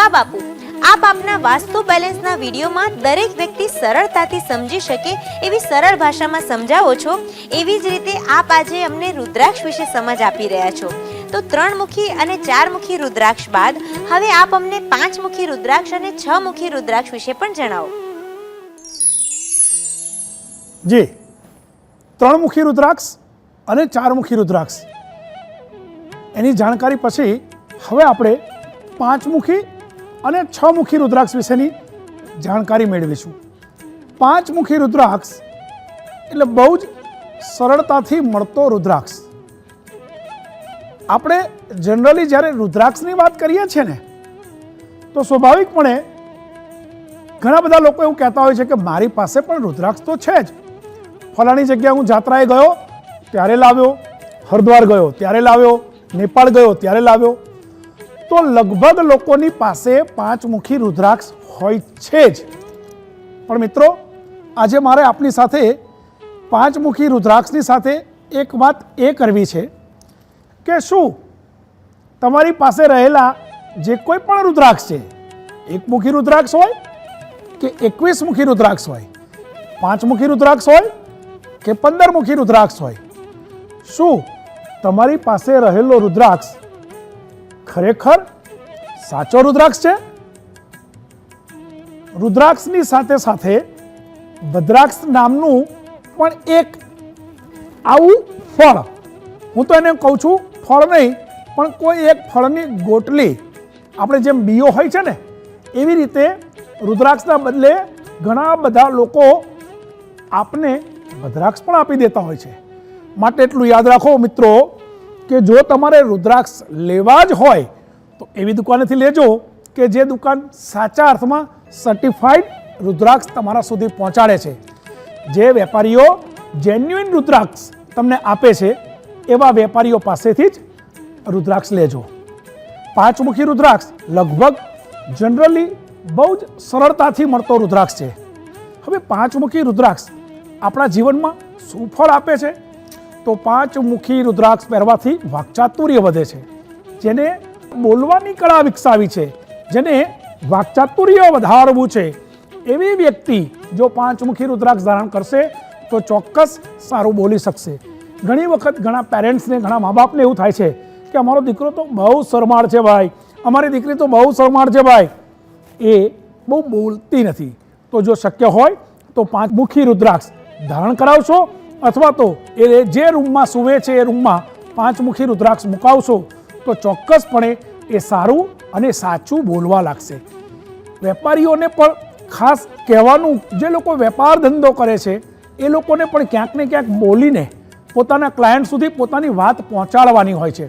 જવાબ આપું. આપ આપના વાસ્તુ બેલેન્સના વિડીયોમાં દરેક વ્યક્તિ સરળતાથી સમજી શકે એવી સરળ ભાષામાં સમજાવો છો. એવી જ રીતે આપ આજે અમને રુદ્રાક્ષ વિશે સમજ આપી રહ્યા છો. તો ત્રણ મુખી અને ચાર મુખી રુદ્રાક્ષ બાદ હવે આપ અમને પાંચ મુખી રુદ્રાક્ષ અને છ મુખી રુદ્રાક્ષ વિશે પણ જણાવો. જી. ત્રણમુખી રુદ્રાક્ષ અને ચારમુખી રુદ્રાક્ષ. એની જાણકારી પછી હવે આપણે પાંચમુખી અને છ મુખી રુદ્રાક્ષ વિશેની જાણકારી મેળવીશું. પાંચમુખી રુદ્રાક્ષ એટલે બહુ જ સરળતાથી મળતો રુદ્રાક્ષ. આપણે જનરલી જ્યારે રુદ્રાક્ષની વાત કરીએ છીએ ને, તો સ્વાભાવિકપણે ઘણા બધા લોકો એવું કહેતા હોય છે કે મારી પાસે પણ રુદ્રાક્ષ તો છે જ. ફલાણી જગ્યાએ હું જાત્રાએ ગયો, ત્યારે લાવ્યો. હરિદ્વાર ગયો, ત્યારે લાવ્યો. નેપાળ ગયો, ત્યારે લાવ્યો. તો લગભગ લોકોની પાસે પાંચમુખી રુદ્રાક્ષ હોય છે જ. પણ મિત્રો, આજે મારે આપની સાથે પાંચમુખી રુદ્રાક્ષની સાથે એક વાત એ કરવી છે કે શું? તમારી પાસે રહેલા જે કોઈ પણ રુદ્રાક્ષ છે, એકમુખી રુદ્રાક્ષ હોય કે એકવીસ મુખી રુદ્રાક્ષ હોય, પાંચમુખી રુદ્રાક્ષ હોય કે પંદર મુખી રુદ્રાક્ષ હોય? શું તમારી પાસે રહેલો રુદ્રાક્ષ ખરેખર સાચો રુદ્રાક્ષ છે? રુદ્રાક્ષની સાથે સાથે ભદ્રાક્ષ નામનું પણ એક આવું ફળ, હું તો એને કહું છું ફળ નહીં, પણ કોઈ એક ફળની ગોટલી, આપણે જેમ બીઓ હોય છે ને, એવી રીતે રુદ્રાક્ષના બદલે ઘણા બધા લોકો આપને ભદ્રાક્ષ પણ આપી દેતા હોય છે. માટે એટલું યાદ રાખો મિત્રો કે જો તમારે રુદ્રાક્ષ લેવા જ હોય, તો એવી દુકાનેથી લેજો કે જે દુકાન સાચા અર્થમાં સર્ટિફાઈડ રુદ્રાક્ષ તમારા સુધી પહોંચાડે છે. જે વેપારીઓ જેન્યુઇન રુદ્રાક્ષ તમને આપે છે, એવા વેપારીઓ પાસેથી જ રુદ્રાક્ષ લેજો. પાંચમુખી રુદ્રાક્ષ લગભગ જનરલી બહુ જ સરળતાથી મળતો રુદ્રાક્ષ છે. હવે પાંચમુખી રુદ્રાક્ષ આપણા જીવનમાં શું ફળ આપે છે? તો પાંચમુખી રુદ્રાક્ષ પહેરવાથી વાકચાતુર્ય વધે છે. જેને બોલવાની કળા વિકસાવી છે. જેને વાકચાતુર્ય વધારવું છે. એવી વ્યક્તિ જો પાંચમુખી રુદ્રાક્ષ ધારણ કરશે, તો ચોક્કસ સારું બોલી શકશે. ઘણી વખત ઘણા પેરેન્ટ્સને ઘણા મા બાપને એવું થાય છે કે અમારો દીકરો તો બહુ શરમાળ છે ભાઈ. અમારી દીકરી તો બહુ શરમાળ છે ભાઈ. એ બહુ બોલતી નથી. તો જો શક્ય હોય, તો પાંચ મુખી રુદ્રાક્ષ ધારણ કરાવશો અથવા તો એ જે રૂમમાં સૂવે છે એ રૂમમાં પાંચ મુખી રુદ્રાક્ષ મુકાવશો, તો ચોક્કસપણે એ સારું અને સાચું બોલવા લાગશે. વેપારીઓને પણ ખાસ કહેવાનું, જે લોકો વેપાર ધંધો કરે છે, એ લોકોને પણ ક્યાંક ને ક્યાંક બોલીને પોતાના ક્લાયન્ટ સુધી પોતાની વાત પહોંચાડવાની હોય છે.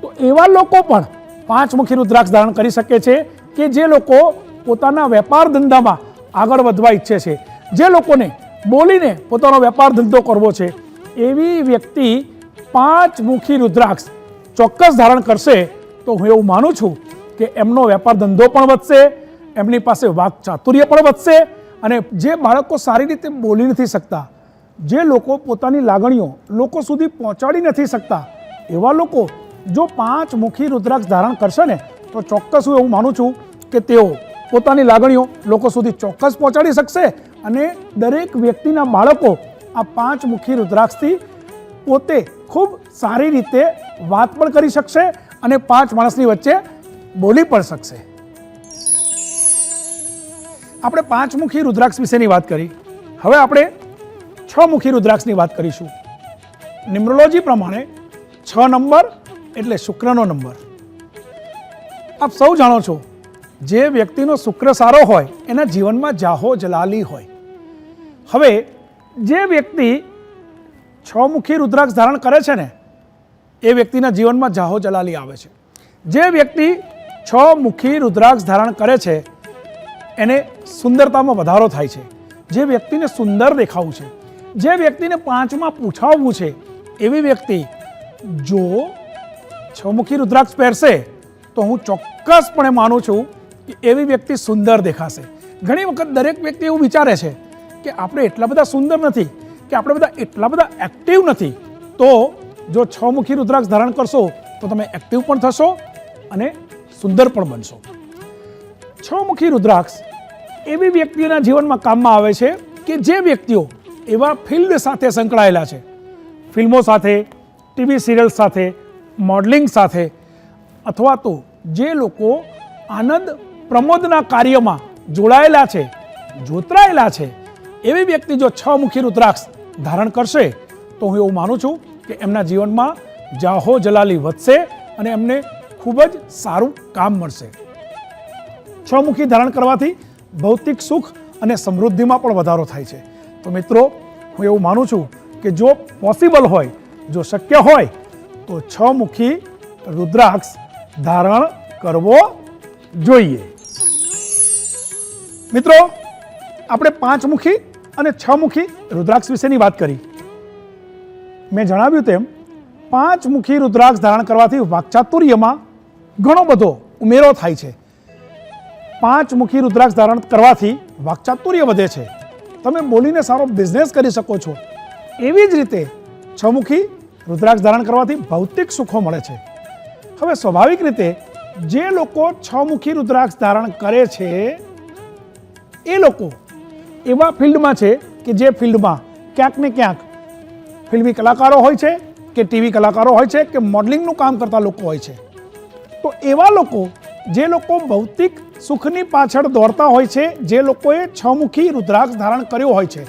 તો એવા લોકો પણ પાંચમુખી રુદ્રાક્ષ ધારણ કરી શકે છે કે જે લોકો પોતાના વેપાર ધંધામાં આગળ વધવા ઈચ્છે છે. જે લોકોને બોલીને પોતાનો વેપાર ધંધો કરવો છે. એવી વ્યક્તિ પાંચ મુખી રુદ્રાક્ષ ચોક્કસ ધારણ કરશે, તો હું એવું માનું છું કે એમનો વેપાર ધંધો પણ વધશે, એમની પાસે વાક ચાતુર્ય પણ વધશે અને જે બાળકો સારી રીતે બોલી નથી શકતા, જે લોકો પોતાની લાગણીઓ લોકો સુધી પહોંચાડી નથી શકતા, એવા લોકો જો પાંચ મુખી રુદ્રાક્ષ ધારણ કરશે ને, તો ચોક્કસ હું એવું માનું છું કે તેઓ પોતાની લાગણીઓ લોકો સુધી ચોક્કસ પહોંચાડી શકશે અને દરેક વ્યક્તિના બાળકો આ પાંચ મુખી રુદ્રાક્ષથી પોતે ખૂબ સારી રીતે વાત પણ કરી શકશે અને પાંચ માણસની વચ્ચે બોલી પણ શકશે. આપણે પાંચમુખી રુદ્રાક્ષ વિશેની વાત કરી. હવે આપણે છ મુખી રુદ્રાક્ષની વાત કરીશું. નિમ્રોલોજી પ્રમાણે છ નંબર એટલે શુક્રનો નંબર. આપ સૌ જાણો છો જે વ્યક્તિનો શુક્ર સારો હોય, એના જીવનમાં જાહો જલાલી હોય. હવે, જે વ્યક્તિ છ મુખી રુદ્રાક્ષ ધારણ કરે છે ને, એ વ્યક્તિના જીવનમાં જાહો જલાલી આવે છે. જે વ્યક્તિ છ મુખી રુદ્રાક્ષ ધારણ કરે છે, એને સુંદરતામાં વધારો થાય છે. જે વ્યક્તિને સુંદર દેખાવું છે, જે વ્યક્તિને પાંચમાં પૂછાવવું છે, એવી વ્યક્તિ જો છમુખી રુદ્રાક્ષ પહેરશે, તો હું ચોક્કસપણે માનું છું કે એવી વ્યક્તિ સુંદર દેખાશે. ઘણી વખત દરેક વ્યક્તિ એવું વિચારે છે કે આપણે એટલા બધા સુંદર નથી, કે આપણે બધા એટલા બધા એક્ટિવ નથી. તો જો છ મુખી રુદ્રાક્ષ ધારણ કરશો, તો તમે એક્ટિવ પણ થશો અને સુંદર પણ બનશો. છ મુખી રુદ્રાક્ષ એવી વ્યક્તિઓના જીવનમાં કામમાં આવે છે કે જે વ્યક્તિઓ એવા ફિલ્ડ સાથે સંકળાયેલા છે. ફિલ્મો સાથે, ટીવી સિરિયલ સાથે, મોડલિંગ સાથે, અથવા તો જે લોકો આનંદ પ્રમોદના કાર્યમાં જોડાયેલા છે, જોતરાયેલા છે, એવી વ્યક્તિ જો છ મુખી રુદ્રાક્ષ ધારણ કરશે, તો હું એવું માનું છું કે એમના જીવનમાં જાહો જલાલી વધશે અને એમને ખૂબ જ સારું કામ મળશે. છ મુખી ધારણ કરવાથી ભૌતિક સુખ અને સમૃદ્ધિમાં પણ વધારો થાય છે. તો મિત્રો, હું એવું માનું છું કે જો પોસિબલ હોય, જો શક્ય હોય, તો છ મુખી રુદ્રાક્ષ ધારણ કરવો જોઈએ. મિત્રો, આપણે પાંચમુખી અને છ મુખી રુદ્રાક્ષ વિશેની વાત કરી. મેં જણાવ્યું તેમ, પાંચમુખી રુદ્રાક્ષ ધારણ કરવાથી વાકચાતુર્યમાં ઘણો બધો ઉમેરો થાય છે. પાંચ મુખી રુદ્રાક્ષ ધારણ કરવાથી વાક્ચાતુર્ય વધે છે. તમે બોલીને સારો બિઝનેસ કરી શકો છો. એવી જ રીતે છમુખી રુદ્રાક્ષ ધારણ કરવાથી ભૌતિક સુખો મળે છે. હવે સ્વાભાવિક રીતે જે લોકો છમુખી રુદ્રાક્ષ ધારણ કરે છે એ લોકો એવા ફિલ્ડમાં છે કે જે ફિલ્ડમાં ક્યાંક ને ક્યાંક ફિલ્મી કલાકારો હોય છે કે ટીવી કલાકારો હોય છે કે મોડલિંગનું કામ કરતા લોકો હોય છે. તો એવા લોકો જે લોકો ભૌતિક સુખની પાછળ દોડતા હોય છે, જે લોકોએ છમુખી રુદ્રાક્ષ ધારણ કર્યો હોય છે.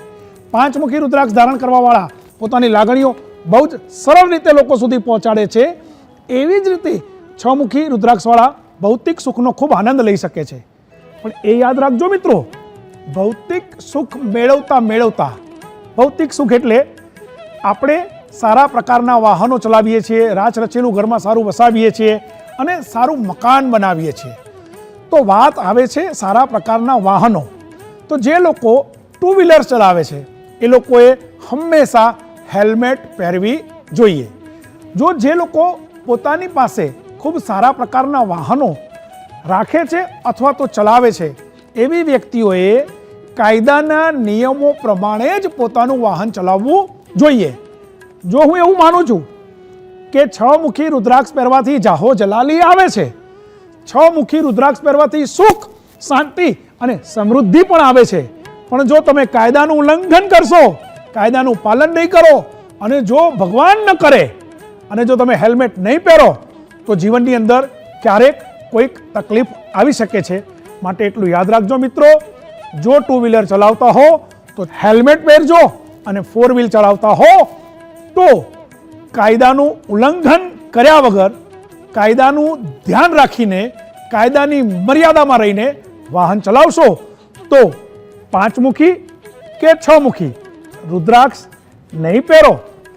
પાંચમુખી રુદ્રાક્ષ ધારણ કરવાવાળા પોતાની લાગણીઓ બહુ જ સરળ રીતે લોકો સુધી પહોંચાડે છે. એવી જ રીતે છમુખી રુદ્રાક્ષવાળા ભૌતિક સુખનો ખૂબ આનંદ લઈ શકે છે. પણ એ યાદ રાખજો મિત્રો ભૌતિક સુખ મેળવતા મેળવતા, ભૌતિક સુખ એટલે આપણે સારા પ્રકારના વાહનો ચલાવીએ છીએ રાચ રચેલું ઘરમાં સારું વસાવીએ છીએ અને સારું મકાન બનાવીએ છીએ. તો વાત આવે છે સારા પ્રકારના વાહનો. તો જે લોકો ટુ વ્હીલર ચલાવે છે, એ લોકોએ હંમેશા હેલ્મેટ પહેરવી જોઈએ. જો જે લોકો પોતાની પાસે ખૂબ સારા પ્રકારના વાહનો રાખે છે અથવા તો ચલાવે છે એવી વ્યક્તિઓએ કાયદાના નિયમો પ્રમાણે જ પોતાનું વાહન ચલાવવું જોઈએ. જો હું એવું માનું છું કે છ મુખી રુદ્રાક્ષ પહેરવાથી જાહો જલાલી આવે છે, છ મુખી રુદ્રાક્ષ પહેરવાથી સુખ, શાંતિ અને સમૃદ્ધિ પણ આવે છે. પણ જો તમે કાયદાનું ઉલ્લંઘન કરશો, કાયદાનું પાલન નહીં કરો અને જો ભગવાન ન કરે અને જો તમે હેલ્મેટ નહીં પહેરો, તો જીવનની અંદર ક્યારેક કોઈક તકલીફ આવી શકે છે. માટે એટલું યાદ રાખજો મિત્રો. જો ટુ વ્હીલર ચલાવતા હો, તો હેલ્મેટ પહેરજો અને ફોર વ્હીલ ચલાવતા હો, તો કાયદાનું ઉલ્લંઘન કર્યા વગર, કાયદાનું ધ્યાન રાખીને, કાયદાની મર્યાદામાં રહીને વાહન ચલાવશો, તો પાંચમુખી કે છ મુખી રુદ્રાક્ષ નહીં પહેરો,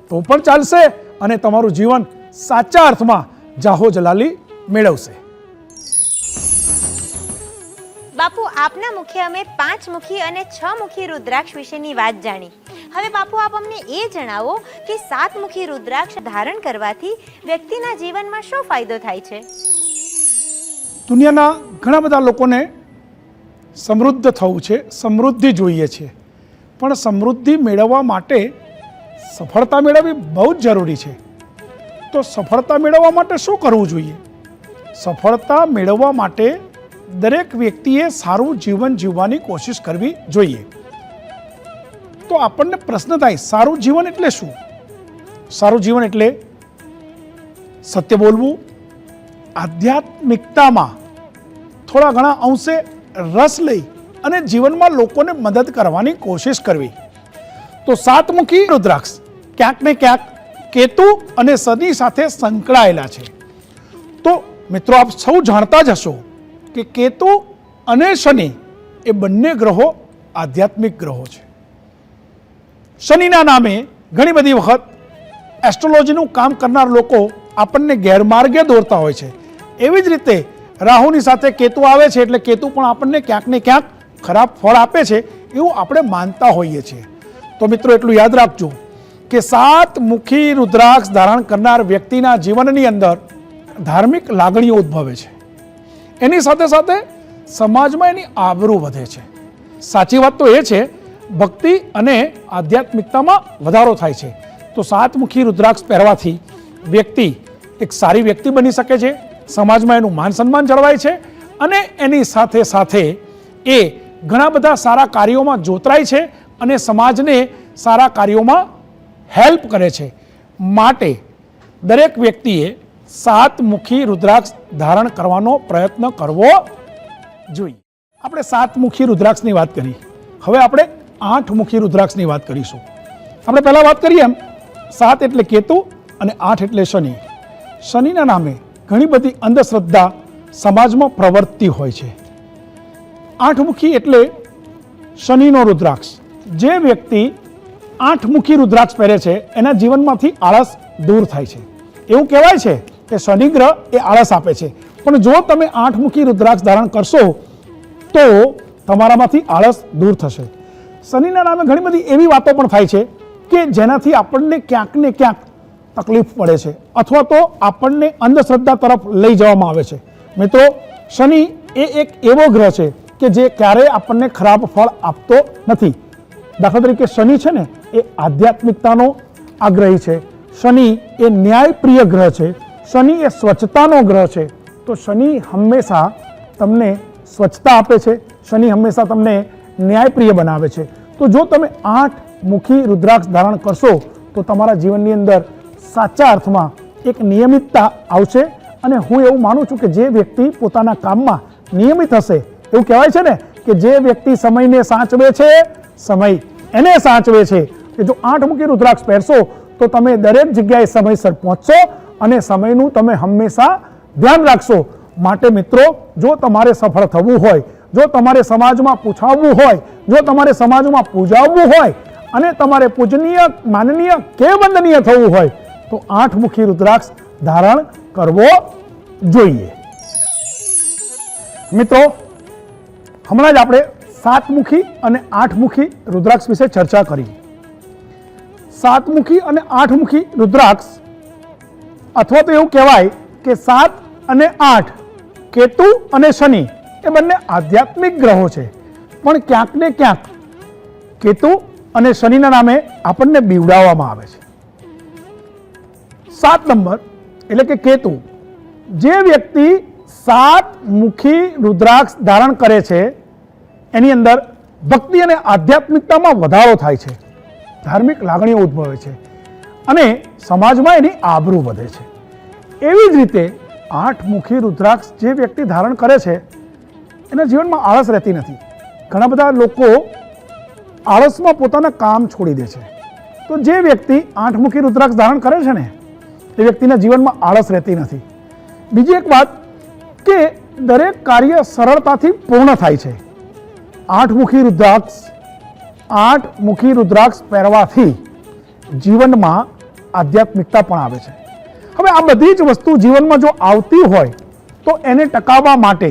તો પણ ચાલશે અને તમારું જીવન સાચા અર્થમાં જાહો જલાલી મેળવશે. બાપુ, આપના મુખે અમે પાંચ મુખી અને છ મુખી રુદ્રાક્ષ વિશેની વાત જાણી. હવે બાપુ, આપ અમને એ જણાવો કે સાત મુખી રુદ્રાક્ષ ધારણ કરવાથી વ્યક્તિના જીવનમાં શું ફાયદો થાય છે? દુનિયાના ઘણા બધા લોકોને સમૃદ્ધ થવું છે, સમૃદ્ધિ જોઈએ છે. પણ સમૃદ્ધિ મેળવવા માટે સફળતા મેળવવી બહુ જ જરૂરી છે. તો સફળતા મેળવવા માટે શું કરવું જોઈએ? સફળતા મેળવવા માટે દરેક વ્યક્તિએ સારું જીવન જીવવાની કોશિશ કરવી જોઈએ. તો આપણને પ્રશ્ન થાય, સારું જીવન એટલે શું? સારું જીવન એટલે સત્ય બોલવું, આધ્યાત્મિકતામાં થોડા ઘણા અંશે રસ લઈ અને જીવનમાં લોકોને મદદ કરવાની કોશિશ કરવી. તો સાતમુખી રુદ્રાક્ષ ક્યાંક ને ક્યાંક કેતુ અને સદી સાથે સંકળાયેલા છે. તો મિત્રો, આપ સૌ જાણતા જ હશો કે કેતુ અને શનિ એ બંને ગ્રહો આધ્યાત્મિક ગ્રહો છે. શનિના નામે ઘણી બધી વખત એસ્ટ્રોલોજીનું કામ કરનાર લોકો આપણને ગેરમાર્ગે દોરતા હોય છે. એવી જ રીતે રાહુની સાથે કેતુ આવે છે એટલે કેતુ પણ આપણને ક્યાંક ને ક્યાંક ખરાબ ફળ આપે છે એવું આપણે માનતા હોઈએ છીએ. તો મિત્રો એટલું યાદ રાખજો કે સાત મુખી રુદ્રાક્ષ ધારણ કરનાર વ્યક્તિના જીવનની અંદર ધાર્મિક લાગણીઓ ઉદ્ભવે છે. એની સાથે સાથે સમાજમાં એની આબરૂ વધે છે. સાચી વાત તો એ છે, ભક્તિ અને આધ્યાત્મિકતામાં વધારો થાય છે. તો સાતમુખી રુદ્રાક્ષ પહેરવાથી વ્યક્તિ એક સારી વ્યક્તિ બની શકે છે, સમાજમાં એનું માન સન્માન જળવાય છે અને એની સાથે સાથે એ ઘણા બધા સારા કાર્યોમાં જોતરાય છે અને સમાજને સારા કાર્યોમાં હેલ્પ કરે છે. માટે દરેક વ્યક્તિએ સાતમુખી રુદ્રાક્ષ ધારણ કરવાનો પ્રયત્ન કરવો જોઈએ. આપણે સાતમુખી રુદ્રાક્ષની વાત કરી. હવે આપણે આઠમુખી રુદ્રાક્ષની વાત કરીશું. આપણે પહેલાં વાત કરીએ એમ, સાત એટલે કેતુ અને આઠ એટલે શનિ. શનિના નામે ઘણી બધી અંધશ્રદ્ધા સમાજમાં પ્રવર્તતી હોય છે. આઠમુખી એટલે શનિનો રુદ્રાક્ષ. જે વ્યક્તિ આઠમુખી રુદ્રાક્ષ પહેરે છે, એના જીવનમાંથી આળસ દૂર થાય છે. એવું કહેવાય છે કે શનિ ગ્રહ એ આળસ આપે છે. પણ જો તમે આઠમુખી રુદ્રાક્ષ ધારણ કરશો, તો તમારામાંથી આળસ દૂર થશે. શનિના નામે ઘણી બધી એવી વાતો પણ થાય છે કે જેનાથી આપણને ક્યાંક ને ક્યાંક તકલીફ પડે છે અથવા તો આપણને અંધશ્રદ્ધા તરફ લઈ જવામાં આવે છે. મિત્રો, શનિ એ એક એવો ગ્રહ છે કે જે ક્યારેય આપણને ખરાબ ફળ આપતો નથી. દાખલા તરીકે શનિ છે ને, એ આધ્યાત્મિકતાનો આગ્રહી છે. શનિ એ ન્યાયપ્રિય ગ્રહ છે. શનિ એ સ્વચ્છતાનો ગ્રહ છે, તો શનિ હંમેશા તમને સ્વચ્છતા આપે છે, શનિ હંમેશા તમને ન્યાયપ્રિય બનાવે છે. તો જો તમે આઠ મુખી રુદ્રાક્ષ ધારણ કરશો, તો તમારા જીવનની અંદર સાચા અર્થમાં એક નિયમિતતા આવશે અને હું એવું માનું છું કે જે વ્યક્તિ પોતાના કામમાં નિયમિત હશે, એવું કહેવાય છે ને કે જે વ્યક્તિ સમયને સાચવે છે, સમય એને સાચવે છે. કે જો આઠ મુખી રુદ્રાક્ષ પહેરશો, તો તમે દરેક જગ્યાએ સમયસર પહોંચશો અને સમયનું તમે હંમેશા ધ્યાન રાખશો. માટે મિત્રો, જો તમારે સફળ થવું હોય, જો તમારે સમાજમાં પૂછાવવું હોય, જો તમારે સમાજમાં પૂજાવવું હોય, અને તમારે પૂજનીય, માનનીય કે વંદનીય થવું હોય, તો આઠમુખી રુદ્રાક્ષ ધારણ કરવો જોઈએ. મિત્રો, હમણાં જ આપણે સાતમુખી અને આઠમુખી રુદ્રાક્ષ વિશે ચર્ચા કરી. સાતમુખી અને આઠમુખી રુદ્રાક્ષ અથવા તો એવું કહેવાય કે સાત અને આઠ, કેતુ અને શનિ એ બંને આધ્યાત્મિક ગ્રહો છે. પણ ક્યાંક ને ક્યાંક કેતુ અને શનિના નામે આપણને બીવડાવવામાં આવે છે. સાત નંબર એટલે કે કેતુ. જે વ્યક્તિ સાત મુખી રુદ્રાક્ષ ધારણ કરે છે, એની અંદર ભક્તિ અને આધ્યાત્મિકતામાં વધારો થાય છે. ધાર્મિક લાગણીઓ ઉદ્ભવે છે અને સમાજમાં એની આબરૂ વધે છે. એવી જ રીતે આઠમુખી રુદ્રાક્ષ જે વ્યક્તિ ધારણ કરે છે, એના જીવનમાં આળસ રહેતી નથી. ઘણા બધા લોકો આળસમાં પોતાના કામ છોડી દે છે. તો જે વ્યક્તિ આઠમુખી રુદ્રાક્ષ ધારણ કરે છે ને, એ વ્યક્તિના જીવનમાં આળસ રહેતી નથી. બીજી એક વાત કે દરેક કાર્ય સરળતાથી પૂર્ણ થાય છે. આઠમુખી રુદ્રાક્ષ, આઠ મુખી રુદ્રાક્ષ પહેરવાથી જીવનમાં આધ્યાત્મિકતા પણ આવે છે. હવે આ બધી જ વસ્તુ જીવનમાં જો આવતી હોય, તો એને ટકાવવા માટે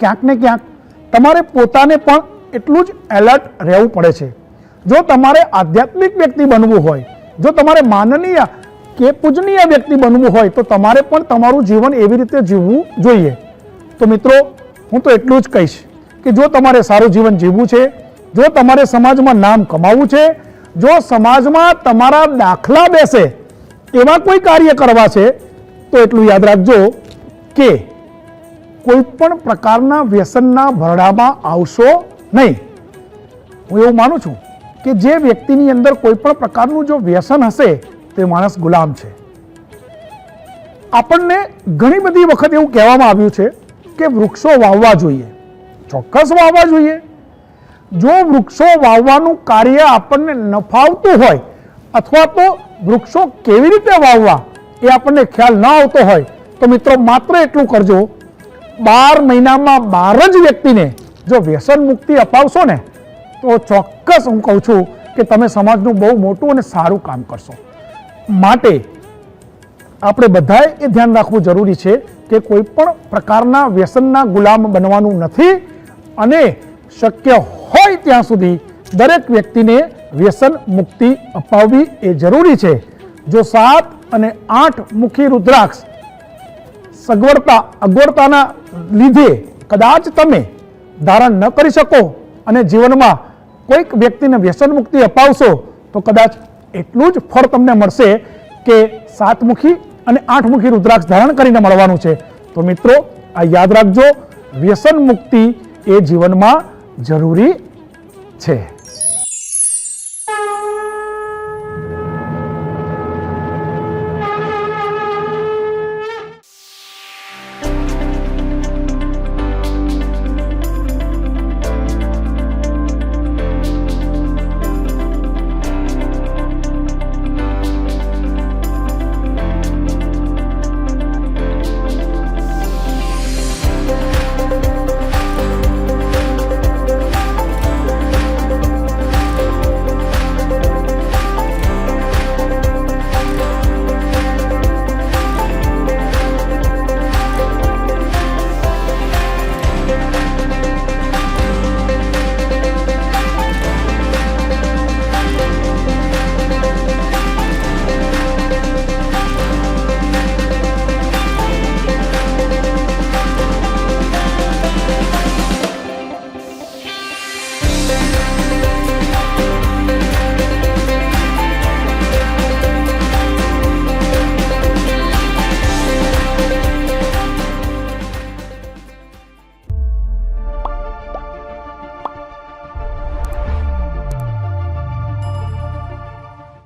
ક્યાંક ને ક્યાંક તમારે પોતાને પણ એટલું જ એલર્ટ રહેવું પડે છે. જો તમારે આધ્યાત્મિક વ્યક્તિ બનવું હોય, જો તમારે માનનીય કે પૂજનીય વ્યક્તિ બનવું હોય, તો તમારે પણ તમારું જીવન એવી રીતે જીવવું જોઈએ. તો મિત્રો, હું તો એટલું જ કહીશ કે જો તમારે સારું જીવન જીવવું છે, જો તમારે સમાજમાં નામ કમાવવું છે, જો સમાજમાં તમારા દાખલા બેસે એવા કોઈ કાર્ય કરવા છે, તો એટલું યાદ રાખજો કે કોઈ પણ પ્રકારના વ્યસનના ભરડામાં આવશો નહીં. હું એવું માનું છું કે જે વ્યક્તિની અંદર કોઈ પણ પ્રકારનું જો વ્યસન હશે, તે માણસ ગુલામ છે. આપણને ઘણી બધી વખત એવું કહેવામાં આવ્યું છે કે વૃક્ષો વાવવા જોઈએ. ચોક્કસ વાવવા જોઈએ. જો વૃક્ષો વાવવાનું કાર્ય આપણને નફાવતું હોય, અથવા તો વૃક્ષો કેવી રીતે વાવવા એ આપણને ખ્યાલ ન આવતો હોય, તો મિત્રો માત્ર એટલું કરજો, બાર મહિનામાં બાર જ વ્યક્તિને જો વ્યસન મુક્તિ અપાવશો ને, તો ચોક્કસ હું કહું છું કે તમે સમાજનું બહુ મોટું અને સારું કામ કરશો. માટે આપણે બધાએ એ ધ્યાન રાખવું જરૂરી છે કે કોઈ પણ પ્રકારના વ્યસનના ગુલામ બનવાનું નથી અને શક્ય હોય ત્યાં સુધી દરેક વ્યક્તિને વ્યસન મુક્તિ અપાવવી એ જરૂરી છે. જો સાત અને આઠ મુખી રુદ્રાક્ષ સગવડતા, અગવડતાના લીધે કદાચ તમે ધારણ ન કરી શકો અને જીવનમાં કોઈક વ્યક્તિને વ્યસન મુક્તિ અપાવશો, તો કદાચ એટલું જ ફળ તમને મળશે કે સાતમુખી અને આઠમુખી રુદ્રાક્ષ ધારણ કરીને મળવાનું છે. તો મિત્રો, આ યાદ રાખજો, વ્યસન મુક્તિ એ જીવનમાં જરૂરી છે.